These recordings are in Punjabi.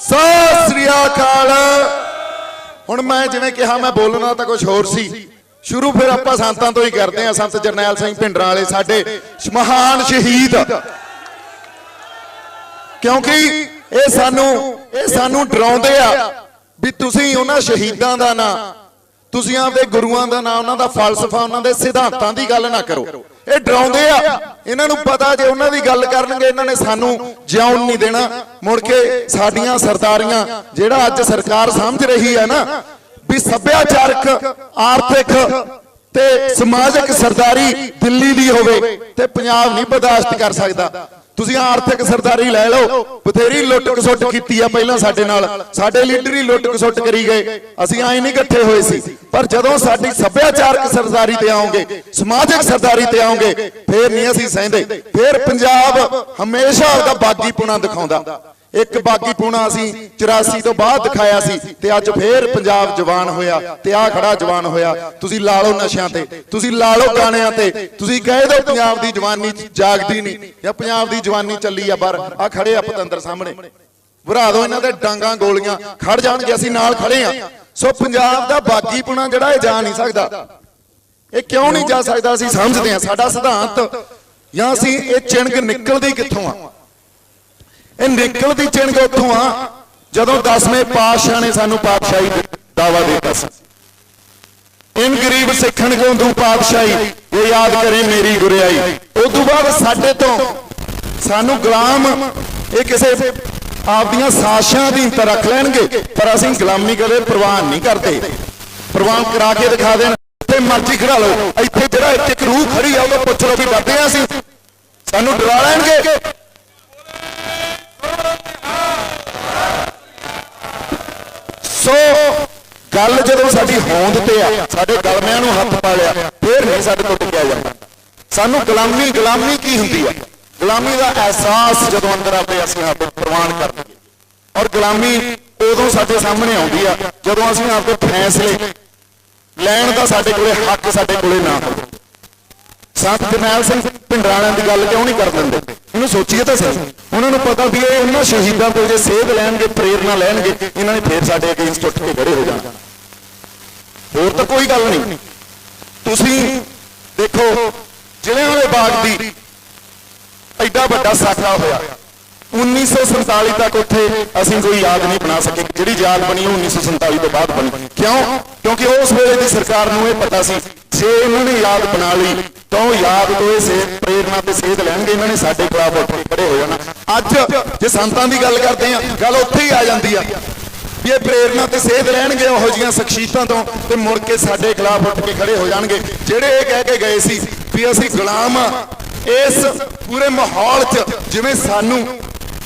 ਸਤਿ ਸ੍ਰੀ ਅਕਾਲ। ਹੁਣ ਮੈਂ ਜਿਵੇਂ ਕਿਹਾ, ਮੈਂ ਬੋਲਣਾ ਤਾਂ ਕੁਝ ਹੋਰ ਸੀ। ਸ਼ੁਰੂ ਫਿਰ ਆਪਾਂ ਸੰਤਾਂ ਤੋਂ ਹੀ ਕਰਦੇ ਹਾਂ। ਸੰਤ ਜਰਨੈਲ ਸਿੰਘ ਭਿੰਡਰਾਂ ਵਾਲੇ ਸਾਡੇ ਮਹਾਨ ਸ਼ਹੀਦ। ਕਿਉਂਕਿ ਇਹ ਸਾਨੂੰ ਇਹ ਸਾਨੂੰ ਡਰਾਉਂਦੇ ਆ ਵੀ ਤੁਸੀਂ ਉਹਨਾਂ ਸ਼ਹੀਦਾਂ ਦਾ ਨਾਂ, ਤੁਸੀਂ ਆਪਦੇ ਗੁਰੂਆਂ ਦਾ ਨਾਂ, ਉਹਨਾਂ ਦਾ ਫਲਸਫਾ, ਉਹਨਾਂ ਦੇ ਸਿਧਾਂਤਾਂ ਦੀ ਗੱਲ ਨਾ ਕਰੋ। ਇਹ ਡਰਾਉਂਦੇ ਆ। ਇਹਨਾਂ ਨੂੰ ਪਤਾ ਜੇ ਉਹਨਾਂ ਦੀ ਗੱਲ ਕਰਨਗੇ, ਇਹਨਾਂ ਨੇ ਸਾਨੂੰ ਜਿਉਣ ਨਹੀਂ ਦੇਣਾ। ਮੁੜ ਕੇ ਸਾਡੀਆਂ ਸਰਦਾਰੀਆਂ ਜਿਹੜਾ ਅੱਜ ਸਰਕਾਰ ਸਮਝ ਰਹੀ ਹੈ ਨਾ, ਵੀ ਸੱਭਿਆਚਾਰਕ, ਆਰਥਿਕ ਤੇ ਸਮਾਜਿਕ ਸਰਦਾਰੀ ਦਿੱਲੀ ਦੀ ਹੋਵੇ ਤੇ ਪੰਜਾਬ ਨਹੀਂ ਬਰਦਾਸ਼ਤ ਕਰ ਸਕਦਾ। ਤੁਸੀਂ ਆਰਥਿਕ ਸਰਦਾਰੀ ਲੈ ਲਓ। ਬਥੇਰੀ ਲੁੱਟ ਖਸੁੱਟ ਕੀਤੀ ਆ ਪਹਿਲਾਂ ਸਾਡੇ ਨਾਲ। ਸਾਡੇ ਲੀਡਰ ਹੀ ਲੁੱਟ ਖਸੁੱਟ ਕਰੀ ਗਏ। ਅਸੀਂ ਐਂ ਨਹੀਂ ਇਕੱਠੇ ਹੋਏ ਸੀ। ਪਰ ਜਦੋਂ ਸਾਡੀ ਸੱਭਿਆਚਾਰਕ ਸਰਦਾਰੀ ਤੇ ਆਉਂਗੇ, ਸਮਾਜਿਕ ਸਰਦਾਰੀ ਤੇ ਆਉਂਗੇ, ਫੇਰ ਨਹੀਂ ਅਸੀਂ ਸਹਿੰਦੇ। ਫੇਰ ਪੰਜਾਬ ਹਮੇਸ਼ਾ ਉਹਦਾ ਬਾਗੀਪੁਣਾ ਦਿਖਾਉਂਦਾ। ਇੱਕ ਬਾਗੀਪੁਣਾ ਅਸੀਂ 84 ਤੋਂ ਬਾਅਦ ਦਿਖਾਇਆ ਸੀ ਤੇ ਅੱਜ ਫੇਰ ਪੰਜਾਬ ਜਵਾਨ ਹੋਇਆ ਤੇ ਆ ਖੜਾ ਜਵਾਨ ਹੋਇਆ। ਤੁਸੀਂ ਲਾ ਲਓ ਨਸ਼ਿਆਂ ਤੇ, ਤੁਸੀਂ ਲਾ ਲਓ ਗਾਣਿਆਂ ਤੇ, ਤੁਸੀਂ ਕਹਿ ਦਿਓ ਪੰਜਾਬ ਦੀ ਜਵਾਨੀ ਜਾਗਦੀ ਨਹੀਂ ਜਾਂ ਪੰਜਾਬ ਦੀ ਜਵਾਨੀ ਚੱਲੀ ਆ ਬਾਹਰ। ਆ ਖੜੇ ਆ ਪਤੰਦਰ ਸਾਹਮਣੇ। ਵਰਾ ਦਿਓ ਇਹਨਾਂ ਦੇ ਡਾਂਗਾ ਗੋਲੀਆਂ, ਖੜ ਜਾਣਗੇ, ਅਸੀਂ ਨਾਲ ਖੜੇ ਆ। ਸੋ ਪੰਜਾਬ ਦਾ ਬਾਗੀ ਬਾਗੀਪੁਣਾ ਜਿਹੜਾ ਇਹ ਜਾ ਨਹੀਂ ਸਕਦਾ, ਇਹ ਕਿਉਂ ਨਹੀਂ ਜਾ ਸਕਦਾ, ਅਸੀਂ ਸਮਝਦੇ ਆ ਸਾਡਾ ਸਿਧਾਂਤ, ਜਾਂ ਅਸੀਂ ਇਹ ਚਿਣਗ ਨਿਕਲਦੀ ਕਿੱਥੋਂ ਆ? ਇਹ ਨਿਕਲਦੀ ਚਿਣਗ ਉੱਥੋਂ ਆ, ਜਦੋਂ 10ਵੇਂ ਪਾਤਸ਼ਾਹ ਨੇ ਸਾਨੂੰ ਪਾਤਸ਼ਾਹੀ ਦਾ ਦਾਵਾ ਦਿੱਤਾ ਸੀ। ਇਨ ਗਰੀਬ ਸਿੱਖਣ ਕੋ ਤੂੰ ਪਾਤਸ਼ਾਹੀ, ਇਹ ਯਾਦ ਕਰੇ ਮੇਰੀ ਗੁਰਿਆਈ। ਉਸ ਤੋਂ ਬਾਅਦ ਸਾਡੇ ਤੋਂ ਸਾਨੂੰ ਗੁਲਾਮ ਇਹ ਕਿਸੇ ਆਪਦੀਆਂ ਸਾਜ਼ਾਂ ਦੀ ਤਾਂ ਰੱਖ ਲੈਣਗੇ, ਪਰ ਅਸੀਂ ਗੁਲਾਮੀ ਕਦੇ ਪ੍ਰਵਾਨ ਨਹੀਂ ਕਰਦੇ। ਪ੍ਰਵਾਨ ਕਰਾ ਕੇ ਦਿਖਾ ਦੇਣ ਤੇ ਮਰਜ਼ੀ ਖੜਾ ਲਓ। ਇੱਥੇ ਜਿਹੜਾ ਇੱਥੇ ਇੱਕ ਰੂਹ ਖੜੀ ਆ ਉਹ ਪੁੱਛ ਲਓ ਵੀ ਡਰਦੇ ਆ ਅਸੀਂ ਸਾਨੂੰ ਡਰਾ ਲੈਣਗੇ। ਸੋ ਗੱਲ ਜਦੋਂ ਸਾਡੀ ਹੋਂਦ ਤੇ ਆ, ਸਾਡੇ ਗਲਮਿਆਂ ਨੂੰ ਹੱਥ ਪਾ ਲਿਆ ਫੇਰ ਨਹੀਂ ਸਾਡੇ ਤੋਂ ਟਿਕਿਆ ਜਾਂਦਾ। ਸਾਨੂੰ ਗੁਲਾਮੀ ਗੁਲਾਮੀ ਕੀ ਹੁੰਦੀ ਆ? ਗੁਲਾਮੀ ਦਾ ਅਹਿਸਾਸ ਜਦੋਂ ਅੰਦਰ ਆਵੇ, ਅਸੀਂ ਆਪ ਪ੍ਰਵਾਨ ਕਰਦੇ ਔਰ ਗੁਲਾਮੀ ਉਦੋਂ ਸਾਡੇ ਸਾਹਮਣੇ ਆਉਂਦੀ ਆ, ਜਦੋਂ ਅਸੀਂ ਆਪਦੇ ਫੈਸਲੇ ਲੈਣ ਦਾ ਸਾਡੇ ਕੋਲੇ ਹੱਕ ਸਾਡੇ ਕੋਲੇ ਨਾ ਹੋਵੇ। ਸੰਤ ਜਰਨੈਲ ਸਿੰਘ ਭਿੰਡਰਾਣਿਆਂ ਦੀ ਗੱਲ ਕਿਉਂ ਨਹੀਂ ਕਰ ਦਿੰਦੇ? ਇਹਨੂੰ ਸੋਚੀਏ ਤਾਂ ਸਹੀ। ਉਹਨਾਂ ਨੂੰ ਪਤਾ ਵੀ ਇਹ ਉਹਨਾਂ ਸ਼ਹੀਦਾਂ ਤੋਂ ਜੇ ਸੇਧ ਲੈਣਗੇ, ਪ੍ਰੇਰਣਾ ਲੈਣਗੇ, ਇਹਨਾਂ ਨੇ ਫੇਰ ਸਾਡੇ ਅਗੇਂਸਟ ਉੱਠ ਕੇ ਖੜੇ ਹੋ ਜਾਣਾ। ਹੋਰ ਤਾਂ ਕੋਈ ਗੱਲ ਨਹੀਂ। ਤੁਸੀਂ ਦੇਖੋ, ਜ਼ਿਲ੍ਹੇ ਵਾਲੇ ਬਾਗ ਦੀ ਐਡਾ ਵੱਡਾ ਸਾਖਾ ਹੋਇਆ। 1947 ਤੱਕ ਉੱਥੇ ਅਸੀਂ ਕੋਈ ਯਾਦ ਨਹੀਂ ਬਣਾ ਸਕੇ। ਜਿਹੜੀ ਯਾਦ ਬਣੀ ਉਹ 1947 ਤੋਂ ਬਾਅਦ ਬਣੀ। ਕਿਉਂ? ਕਿਉਂਕਿ ਉਸ ਵੇਲੇ ਦੀ ਸਰਕਾਰ ਨੂੰ ਇਹ ਪਤਾ ਸੀ, ਜੇ ਇਹਨਾਂ ਨੇ ਯਾਦ ਬਣਾ ਲਈ ਤਾਂ ਯਾਦ ਤੋਂ ਇਹ ਸੇਧ, ਪ੍ਰੇਰਣਾ ਤੇ ਸੇਧ ਲੈਣਗੇ, ਇਹਨਾਂ ਨੇ ਸਾਡੇ ਖਿਲਾਫ ਉੱਠ ਕੇ ਖੜੇ ਹੋ ਜਾਣਾ ਅੱਜ ਜੇ ਸੰਤਾਂ ਦੀ ਗੱਲ ਕਰਦੇ ਆ ਗੱਲ ਉੱਥੇ ਹੀ ਆ ਜਾਂਦੀ ਆ। ਵੀ ਇਹ ਪ੍ਰੇਰਣਾ ਤੇ ਸੇਧ ਲੈਣਗੇ ਉਹੋ ਜੀਆਂ ਸ਼ਖਸੀਅਤਾਂ ਤੋਂ ਤੇ ਮੁੜ ਕੇ ਸਾਡੇ ਖਿਲਾਫ ਉੱਠ ਕੇ ਖੜੇ ਹੋ ਜਾਣਗੇ। ਜਿਹੜੇ ਇਹ ਕਹਿ ਕੇ ਗਏ ਸੀ ਵੀ ਅਸੀਂ ਗੁਲਾਮ ਆ, ਇਸ ਪੂਰੇ ਮਾਹੌਲ 'ਚ ਜਿਵੇਂ ਸਾਨੂੰ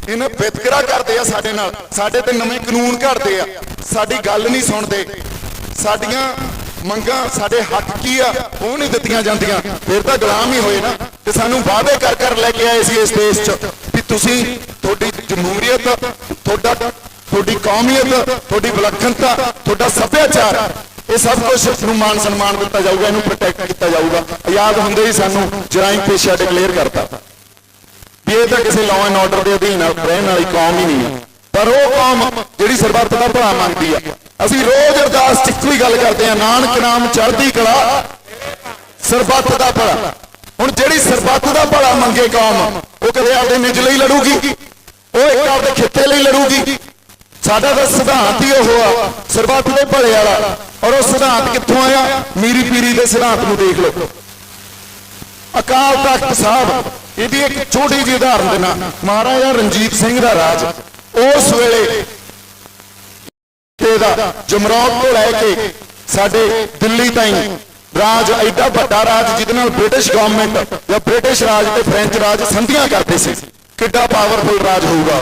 ਇਹਨਾਂ ਵਿਤਕਰਾ ਕਰਦੇ ਆ ਸਾਡੇ ਨਾਲ, ਸਾਡੇ ਤੇ ਨਵੇਂ ਕਾਨੂੰਨ ਘੜਦੇ ਆ। ਸਾਡੀ ਗੱਲ ਨਹੀਂ ਸੁਣਦੇ। ਸਾਡੀਆਂ ਮੰਗਾਂ ਸਾਡੇ ਹੱਕ ਕੀ ਆ? ਉਹ ਨਹੀਂ ਦਿੱਤੀਆਂ ਜਾਂਦੀਆਂ। ਫਿਰ ਤਾਂ ਗੁਲਾਮ ਹੀ ਹੋਏ ਨਾ। ਤੇ ਸਾਨੂੰ ਵਾਅਦੇ ਕਰ ਕਰ ਲੈ ਕੇ ਆਏ ਸੀ ਇਸ ਦੇਸ਼ 'ਚ ਵੀ ਤੁਸੀਂ ਤੁਹਾਡੀ ਜਮਹੂਰੀਅਤ, ਤੁਹਾਡਾ, ਤੁਹਾਡੀ ਕੌਮੀਅਤ, ਤੁਹਾਡੀ ਵਿਲੱਖਣਤਾ, ਤੁਹਾਡਾ ਸੱਭਿਆਚਾਰ, ਇਹ ਸਭ ਕੁਝ ਨੂੰ ਮਾਨ ਸਨਮਾਨ ਦਿੱਤਾ ਜਾਊਗਾ, ਇਹਨੂੰ ਪ੍ਰੋਟੈਕਟ ਕੀਤਾ ਜਾਊਗਾ। ਆਜ਼ਾਦ ਹੁੰਦੇ ਹੀ ਸਾਨੂੰ ਜਰਾਇਮ ਪੇਸ਼ਾ ਡਿਕਲੇਅਰ ਕਰਤਾ। ਵੀ ਇਹ ਤਾਂ ਕਿਸੇ ਲਾਅ ਐਂਡ ਆਰਡਰ ਦੇ ਅਧੀਨ ਰਹਿਣ ਵਾਲੀ ਕੌਮ ਹੀ ਨਹੀਂ ਹੈ। ਪਰ ਉਹ ਕੌਮ ਜਿਹੜੀ ਸਰਬੱਤ ਦਾ ਭਲਾ ਮੰਗਦੀ ਆ ਅਸੀਂ ਰੋਜ਼ ਅਰਦਾਸ ਚ ਇੱਕੋ ਹੀ ਗੱਲ ਕਰਦੇ ਆ ਨਾਨਕ ਨਾਮ ਚੜ੍ਹਦੀ ਕਲਾ, ਸਰਬੱਤ ਦਾ ਭਲਾ। ਹੁਣ ਜਿਹੜੀ ਸਰਬੱਤ ਦਾ ਭਲਾ ਮੰਗੇ ਕੌਮ, ਉਹ ਕਦੇ ਆਪਦੇ ਨਿੱਜ ਲਈ ਲੜੂਗੀ? ਉਹ ਇੱਕ ਆਪਦੇ ਖਿੱਤੇ ਲਈ ਲੜੂਗੀ? ਸਾਡਾ ਤਾਂ ਸਿਧਾਂਤ ਹੀ ਉਹ ਆ, ਸਰਬੱਤ ਦੇ ਭਲੇ ਵਾਲਾ। ਔਰ ਉਹ ਸਿਧਾਂਤ ਕਿੱਥੋਂ ਆਇਆ? ਮੀਰੀ ਪੀਰੀ ਦੇ ਸਿਧਾਂਤ ਨੂੰ ਦੇਖ ਲਓ। ਅਕਾਲ ਤਖਤ ਸਾਹਿਬ, ਇਹਦੀ ਇੱਕ ਛੋਟੀ ਜਿਹੀ ਉਦਾਹਰਨ ਦੇਣਾ ਮਹਾਰਾਜਾ ਰਣਜੀਤ ਸਿੰਘ ਦਾ ਰਾਜ, ਉਸ ਵੇਲੇ ਇਹਦਾ ਜਮਰੌਦ ਤੋਂ ਲੈ ਕੇ ਸਾਡੇ ਦਿੱਲੀ ਤਾਈਂ ਰਾਜ ਐਡਾ ਵੱਡਾ ਰਾਜ ਜਿਹਦੇ ਨਾਲ ਬ੍ਰਿਟਿਸ਼ ਗਵਰਨਮੈਂਟ ਜਾਂ ਬ੍ਰਿਟਿਸ਼ ਰਾਜ ਤੇ ਫ੍ਰੈਂਚ ਰਾਜ ਸੰਧੀਆਂ ਕਰਦੇ ਸੀ, ਕਿੱਡਾ ਪਾਵਰਫੁਲ ਰਾਜ ਹੋਊਗਾ।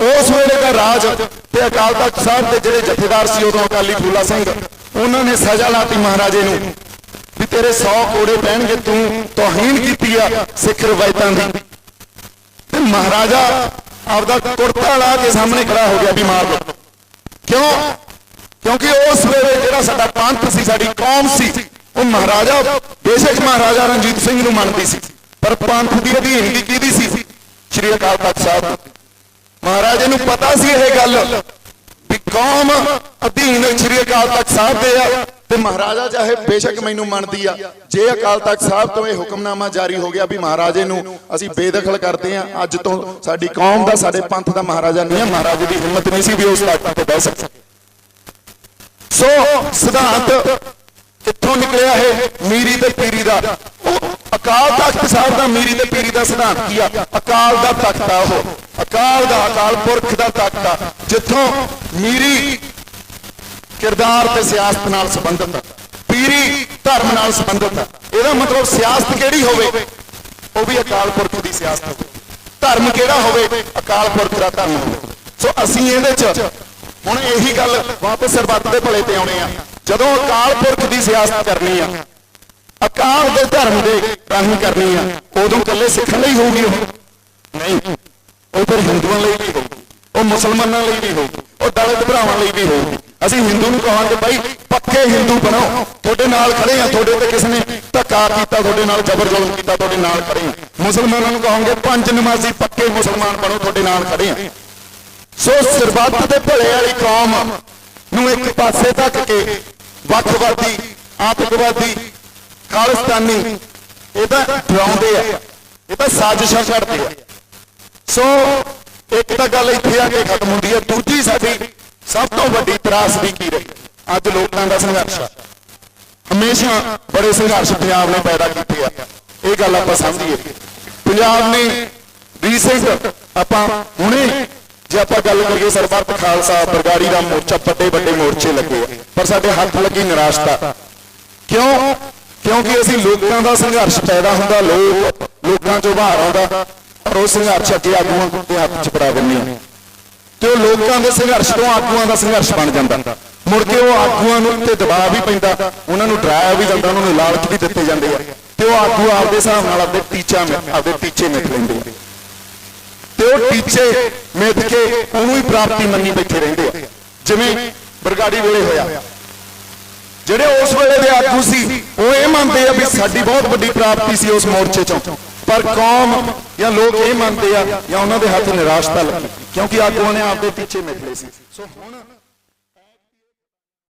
ਉਸ ਵੇਲੇ ਦਾ ਰਾਜ ਤੇ ਅਕਾਲ ਤਖਤ ਸਾਹਿਬ ਦੇ ਜਿਹੜੇ ਜਥੇਦਾਰ ਸੀ ਉਦੋਂ ਅਕਾਲੀ ਫੂਲਾ ਸਿੰਘ, ਉਹਨਾਂ ਨੇ ਸਜ਼ਾ ਲਾਤੀ ਮਹਾਰਾਜੇ ਨੂੰ ਵੀ ਤੇਰੇ 100 ਕੋੜੇ ਪੈਣਗੇ, ਤੂੰ ਤੋਹੀਨ ਕੀਤੀ ਆ ਸਿੱਖ ਰਵਾਇਤਾਂ ਦੀ। ਤੇ ਮਹਾਰਾਜਾ ਆਪਦਾ ਕੁੜਤਾ ਲਾ ਕੇ ਸਾਹਮਣੇ ਖੜਾ ਹੋ ਗਿਆ ਵੀ ਮਾਰ ਲਓ ਕਿਉਂ? ਕਿਉਂਕਿ ਉਸ ਵੇਲੇ ਜਿਹੜਾ ਸਾਡਾ ਪੰਥ ਸੀ, ਸਾਡੀ ਕੌਮ ਸੀ, ਉਹ ਮਹਾਰਾਜਾ, ਬੇਸ਼ੱਕ ਮਹਾਰਾਜਾ ਰਣਜੀਤ ਸਿੰਘ ਨੂੰ ਮੰਨਦੀ ਸੀ, ਪਰ ਪੰਥ ਦੀ ਅਧੀਨ ਅਧੀਨਗੀ ਕਿਹਦੀ ਸੀ? ਸ਼੍ਰੀ ਅਕਾਲ ਤਖਤ ਸਾਹਿਬ ਮਹਾਰਾਜੇ ਨੂੰ ਪਤਾ ਸੀ ਇਹ ਗੱਲ ਵੀ ਕੌਮ ਅਧੀਨ ਸ੍ਰੀ ਅਕਾਲ ਤਖਤ ਸਾਹਿਬ ਦੇ ਆ। ਤੇ ਮਹਾਰਾਜਾ ਚਾਹੇ ਬੇਸ਼ੱਕ ਮੈਨੂੰ ਮੰਨਦੀ ਆ, ਜੇ ਅਕਾਲ ਤਖਤ ਸਾਹਿਬ ਤੋਂ ਇਹ ਹੁਕਮਨਾਮਾ ਜਾਰੀ ਹੋ ਗਿਆ ਵੀ ਮਹਾਰਾਜੇ ਨੂੰ ਅਸੀਂ ਬੇਦਖਲ ਕਰਦੇ ਆ, ਅੱਜ ਤੋਂ ਸਾਡੀ ਕੌਮ ਦਾ, ਸਾਡੇ ਪੰਥ ਦਾ ਮਹਾਰਾਜਾ ਨਹੀਂ ਹੈ ਮਹਾਰਾਜੇ ਦੀ ਹਿੰਮਤ ਨਹੀਂ ਸੀ ਵੀ ਉਸ ਤਖਤ ਤੇ ਬਹਿ ਸਕੇ। ਸੋ ਸਿਧਾਂਤ ਕਿੱਥੋਂ ਨਿਕਲਿਆ ਇਹ? ਮੀਰੀ ਤੇ ਪੀਰੀ ਦਾ। ਅਕਾਲ ਤਖਤ ਸਾਹਿਬ ਦਾ, ਮੀਰੀ ਤੇ ਪੀਰੀ ਦਾ ਸਿਧਾਂਤ ਕੀ ਆ? ਅਕਾਲ ਦਾ ਤਖਤ ਆ ਉਹ। ਅਕਾਲ ਦਾ, ਅਕਾਲ ਪੁਰਖ ਦਾ ਤਖਤ ਆ। ਜਿੱਥੋਂ ਮੀਰੀ ਕਿਰਦਾਰ ਤੇ ਸਿਆਸਤ ਨਾਲ ਸੰਬੰਧਿਤ ਆ। ਪੀਰੀ ਧਰਮ ਨਾਲ ਸੰਬੰਧਿਤ ਆ। ਇਹਦਾ ਮਤਲਬ ਸਿਆਸਤ ਕਿਹੜੀ ਹੋਵੇ, ਉਹ ਵੀ ਅਕਾਲ ਪੁਰਖ ਦੀ ਸਿਆਸਤ ਹੋਵੇ। ਧਰਮ ਕਿਹੜਾ ਹੋਵੇ, ਅਕਾਲ ਪੁਰਖ ਦਾ ਧਰਮ ਹੋਵੇ। ਸੋ ਅਸੀਂ ਇਹਦੇ ਚ ਹੁਣ ਇਹੀ ਗੱਲ ਵਾਪਸ ਸਰਬੱਤ ਦੇ ਭਲੇ ਤੇ ਆਉਣੇ ਆ। ਜਦੋਂ ਅਕਾਲ ਪੁਰਖ ਦੀ ਸਿਆਸਤ ਕਰਨੀ ਆ, ਅਕਾਲ ਦੇ ਧਰਮ ਦੇ ਰਾਹੀਂ ਕਰਨੀ ਆ, ਉਦੋਂ ਇਕੱਲੇ ਸਿੱਖਾਂ ਲਈ ਹੋਊਗੀ ਉਹ। ਨਹੀਂ, ਉਹ ਫਿਰ ਹਿੰਦੂਆਂ ਲਈ ਵੀ ਹੋਊਗੀ, ਉਹ ਮੁਸਲਮਾਨਾਂ ਲਈ ਵੀ ਹੋਊਗੀ, ਉਹ ਦਲਿਤ ਭਰਾਵਾਂ ਲਈ ਵੀ ਹੋਊਗੀ। ਅਸੀਂ ਹਿੰਦੂ ਨੂੰ ਕਹਾਂਗੇ ਬਾਈ, ਪੱਕੇ ਹਿੰਦੂ ਬਣੋ। ਤੁਹਾਡੇ ਨਾਲ ਖੜੇ ਆ, ਤੁਹਾਡੇ ਤੇ ਕਿਸ ਨੇ ਧੱਕਾ ਕੀਤਾ, ਤੁਹਾਡੇ ਨਾਲ ਜ਼ਬਰ ਜ਼ੁਲਮ ਕੀਤਾ, ਤੁਹਾਡੇ ਨਾਲ ਖੜੇ ਆ। ਮੁਸਲਮਾਨਾਂ ਨੂੰ ਕਹਾਂਗੇ ਪੰਜ ਨਮਾਜ਼ੀ, ਪੱਕੇ ਮੁਸਲਮਾਨ ਬਣੋ, ਤੁਹਾਡੇ ਨਾਲ ਖੜੇ ਆ। ਸੋ ਸਰਬੱਤ ਦੇ ਭਲੇ ਵਾਲੀ ਕੌਮ ਨੂੰ ਇੱਕ ਪਾਸੇ ਤੱਕ ਕੇ ਵੱਖਵਾਦੀ, ਆਤੰਕਵਾਦੀ ਖਾਲਿਸਤਾਨੀ ਇਹ ਤਾਂ ਡਰਾਉਂਦੇ ਆ। ਇਹ ਤਾਂ ਸਾਜ਼ਿਸ਼ਾਂ ਛੱਡਦੇ ਆ। ਸੋ ਇੱਕ ਤਾਂ ਗੱਲ ਇੱਥੇ ਆ ਕੇ ਖਤਮ ਹੁੰਦੀ ਹੈ ਦੂਜੀ ਸਾਡੀ ਸਭ ਤੋਂ ਵੱਡੀ ਤਰਾਸਦੀ ਕੀ ਰਹੀ? ਅੱਜ ਲੋਕਾਂ ਦਾ ਸੰਘਰਸ਼ ਆ। ਹਮੇਸ਼ਾ ਬੜੇ ਸੰਘਰਸ਼ ਪੰਜਾਬ ਨੇ ਪੈਦਾ ਕੀਤੇ ਆ। ਇਹ ਗੱਲ ਆਪਾਂ ਸਮਝੀਏ। ਪੰਜਾਬ ਨੇ ਰੀਸੈਂਟ ਆਪਾਂ ਹੁਣੇ ਜੇ ਆਪਾਂ ਗੱਲ ਕਰੀਏ ਸਰਬੱਤ ਖਾਲਸਾ ਬਰਗਾੜੀ ਦਾ ਮੋਰਚਾ, ਵੱਡੇ ਵੱਡੇ ਮੋਰਚੇ ਲੱਗੇ ਆ। ਪਰ ਸਾਡੇ ਹੱਥ ਲੱਗੀ ਨਿਰਾਸ਼ਤਾ। ਕਿਉਂ? ਕਿਉਂਕਿ ਅਸੀਂ ਲੋਕਾਂ ਦਾ ਸੰਘਰਸ਼ ਪੈਦਾ ਹੁੰਦਾ, ਲੋਕ ਲੋਕਾਂ ਚੋਂ ਬਾਹਰ ਆਉਂਦਾ, ਪਰ ਉਹ ਸੰਘਰਸ਼ ਅੱਗੇ ਆਗੂਆਂ ਦੇ ਹੱਥ 'ਚ ਫੜਾ ਦਿੰਦੇ ਆ। ਤੇ ਉਹ ਲੋਕਾਂ ਦੇ ਸੰਘਰਸ਼ ਤੋਂ ਆਗੂਆਂ ਦਾ ਸੰਘਰਸ਼ ਬਣ ਜਾਂਦਾ। ਮੁੜ ਕੇ ਉਹ ਆਗੂਆਂ ਨੂੰ ਉੱਤੇ ਦਬਾਅ ਵੀ ਪੈਂਦਾ। ਉਹਨਾਂ ਨੂੰ ਡਰਾਇਆ ਵੀ ਜਾਂਦਾ, ਉਹਨਾਂ ਨੂੰ ਲਾਲਚ ਵੀ ਦਿੱਤੇ ਜਾਂਦੇ ਆ। ਤੇ ਉਹ ਆਗੂ ਆਪਦੇ ਹਿਸਾਬ ਨਾਲ ਆਪਦੇ ਟੀਚਾ ਆਪਦੇ ਟੀਚੇ ਮਿੱਥ ਲੈਂਦੇ ਆ। ਤੇ ਉਹ ਟੀਚੇ ਮਿੱਥ ਕੇ ਉਹਨੂੰ ਹੀ ਪ੍ਰਾਪਤੀ ਮੰਨੀ ਬੈਠੇ ਰਹਿੰਦੇ ਆ। ਜਿਵੇਂ ਬਰਗਾੜੀ ਵੇਲੇ ਹੋਇਆ। ਜਿਹੜੇ ਉਸ ਵੇਲੇ ਦੇ ਆਗੂ ਸੀ, ਉਹ ਇਹ ਮੰਨਦੇ ਆ ਵੀ ਸਾਡੀ ਬਹੁਤ ਵੱਡੀ ਪ੍ਰਾਪਤੀ ਸੀ ਉਸ ਮੋਰਚੇ ਚੋਂ। ਪਰ ਕੌਮ ਜਾਂ ਲੋਕ ਇਹ ਮੰਨਦੇ ਆ ਜਾਂ ਉਹਨਾਂ ਦੇ ਹੱਥ ਨਿਰਾਸ਼ਤਾ ਲੱਗੀ, ਕਿਉਂਕਿ ਆਗੂਆਂ ਨੇ ਆਪਦੇ ਪਿੱਛੇ ਮਿੱਥ ਲਏ ਸੀ। ਸੋ ਹੁਣ